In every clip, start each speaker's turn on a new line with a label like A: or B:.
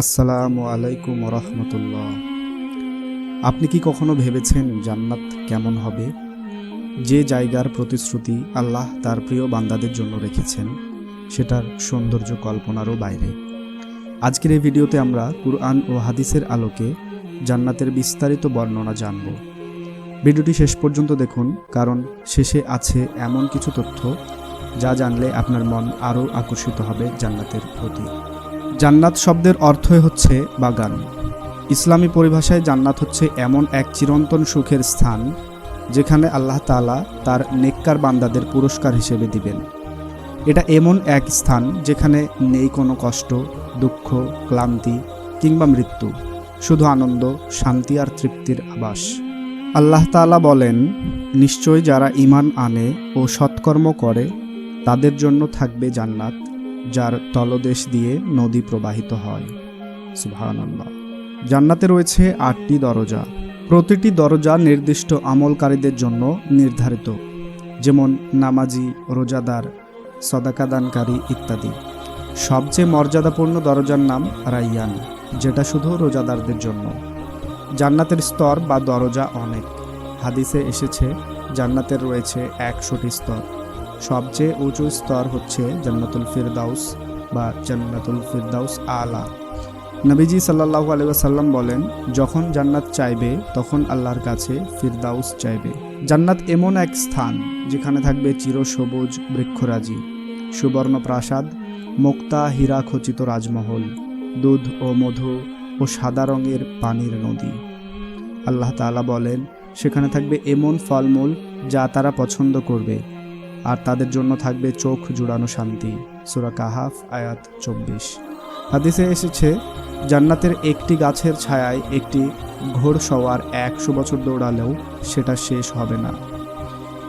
A: আসসালামু আলাইকুম রহমতুল্লাহ আপনি কি কখনো ভেবেছেন জান্নাত কেমন হবে? যে জায়গার প্রতিশ্রুতি আল্লাহ তার প্রিয় বান্দাদের জন্য রেখেছেন, সেটার সৌন্দর্য কল্পনারও বাইরে। আজকের এই ভিডিওতে আমরা কুরআন ও হাদিসের আলোকে জান্নাতের বিস্তারিত বর্ণনা জানব। ভিডিওটি শেষ পর্যন্ত দেখুন, কারণ শেষে আছে এমন কিছু তথ্য যা জানলে আপনার মন আরও আকর্ষিত হবে জান্নাতের প্রতি। জান্নাত শব্দের অর্থই হচ্ছে বাগান। ইসলামী পরিভাষায় জান্নাত হচ্ছে এমন এক চিরন্তন সুখের স্থান, যেখানে আল্লাহ তাআলা তার নেককার বান্দাদের পুরস্কার হিসেবে দিবেন। এটা এমন এক স্থান, যেখানে নেই কোনো কষ্ট, দুঃখ, ক্লান্তি কিংবা মৃত্যু, শুধু আনন্দ, শান্তি আর তৃপ্তির আবাস। আল্লাহ তাআলা বলেন নিশ্চয় যারা ইমান আনে ও সৎকর্ম করে, তাদের জন্য থাকবে জান্নাত। যার তলদেশ দিয়ে নদী প্রবাহিত হয়। সুবহানাল্লাহ। জান্নাতে রয়েছে আটটি দরজা। প্রতিটি দরজা নির্দিষ্ট আমলকারীদের জন্য নির্ধারিত, যেমন নামাজি, রোজাদার, সদাকাদানকারী ইত্যাদি। সবচেয়ে মর্যাদাপূর্ণ দরজার নাম রাইয়ান, যেটা শুধু রোজাদারদের জন্য। জান্নাতের স্তর বা দরজা অনেক। হাদিসে এসেছে, জান্নাতের রয়েছে একশোটি স্তর। সবচেয়ে উঁচু স্তর হচ্ছে জান্নাতুল ফিরদাউস বা জান্নাতুল ফিরদাউস আলা। নবীজি সাল্লাহু আলি সাল্লাম বলেন, যখন জান্নাত চাইবে, তখন আল্লাহর কাছে ফিরদাউস চাইবে। জান্নাত এমন এক স্থান যেখানে থাকবে চিরসবুজ বৃক্ষরাজি, সুবর্ণ প্রাসাদ, মুক্তা হীরা খচিত রাজমহল, দুধ ও মধু ও সাদা রঙের পানির নদী। আল্লাহ তাআলা বলেন, সেখানে থাকবে এমন ফলমূল যা তারা পছন্দ করবে। আর তাদের জন্য থাকবে চোখ জুড়ানো শান্তি। সুরা কাহাফ, আয়াত চব্বিশ। হাদিসে এসেছে, জান্নাতের একটি গাছের ছায়ায় একটি ঘোড়সওয়ার একশো বছর দৌড়ালেও সেটা শেষ হবে না।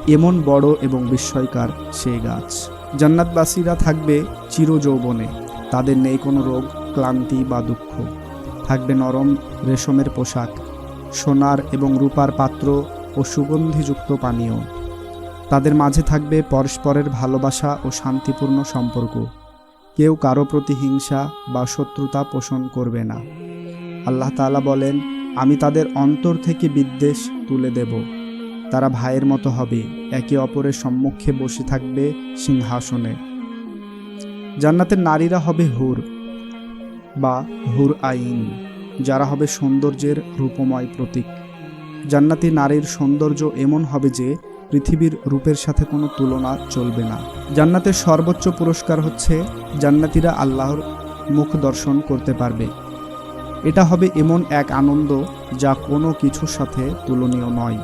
A: এমন বড় এবং বিস্ময়কার সেই গাছ। জান্নাতবাসীরা থাকবে চির যৌবনে তাদের নেই কোনো রোগ, ক্লান্তি বা দুঃখ। থাকবে নরম রেশমের পোশাক, সোনার এবং রূপার পাত্র ও সুগন্ধিযুক্ত পানীয়। তাদের মাঝে থাকবে পরস্পরের ভালোবাসা ও শান্তিপূর্ণ সম্পর্ক। কেউ কারও প্রতি হিংসা বা শত্রুতা পোষণ করবে না। আল্লাহ তাআলা বলেন, আমি তাদের অন্তর থেকে বিদ্বেষ তুলে দেব। তারা ভাইয়ের মতো হবে। একে অপরের সম্মুখে বসে থাকবে সিংহাসনে। জান্নাতের নারীরা হবে হুর বা হুর আইন। যারা হবে সৌন্দর্যের রূপময় প্রতীক। জান্নাতি নারীর সৌন্দর্য এমন হবে যে পৃথিবীর রূপের সাথে কোনো তুলনা চলবে না। জান্নাতের সর্বোচ্চ পুরস্কার হচ্ছে জান্নাতিরা আল্লাহর মুখ দর্শন করতে পারবে। এটা হবে এমন এক আনন্দ যা কোনো কিছুর সাথে তুলনীয় নয়।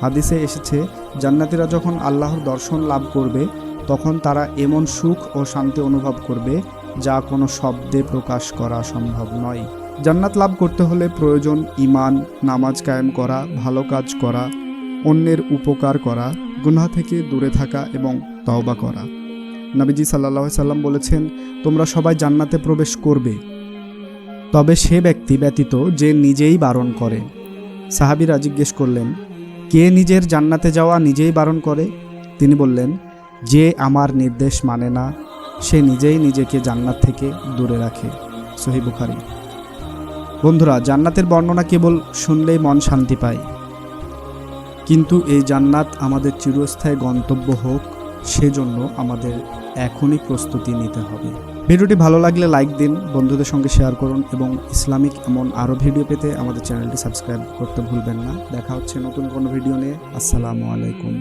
A: হাদিসে এসেছে, জান্নাতিরা যখন আল্লাহর দর্শন লাভ করবে, তখন তারা এমন সুখ ও শান্তি অনুভব করবে যা কোনো শব্দে প্রকাশ করা সম্ভব নয়। জান্নাত লাভ করতে হলে প্রয়োজন ইমান, নামাজ কায়েম করা, ভালো কাজ করা অন্যের উপকার করা, গুনাহ থেকে দূরে থাকা এবং তওবা করা। নবীজি সাল্লাহ সাল্লাম বলেছেন, তোমরা সবাই জান্নাতে প্রবেশ করবে। তবে সে ব্যক্তি ব্যতীত যে নিজেই বারণ করে। সাহাবিরা জিজ্ঞেস করলেন, কে নিজের জান্নাতে যাওয়া নিজেই বারণ করে? তিনি বললেন, যে আমার নির্দেশ মানে না, সে নিজেই নিজেকে জান্নাত থেকে দূরে রাখে। সহি বুখারি। বন্ধুরা, জান্নাতের বর্ণনা কেবল শুনলেই মন শান্তি পায়। কিন্তু এই জান্নাত আমাদের চিরস্থায়ী গন্তব্য হোক, সেজন্য আমাদের এখনই প্রস্তুতি নিতে হবে। ভিডিওটি ভালো লাগলে লাইক দিন, বন্ধুদের সঙ্গে শেয়ার করুন এবং ইসলামিক এমন আরও ভিডিও পেতে আমাদের চ্যানেলটি সাবস্ক্রাইব করতে ভুলবেন না। দেখা হচ্ছে নতুন কোনো ভিডিও নিয়ে। আসসালামু আলাইকুম।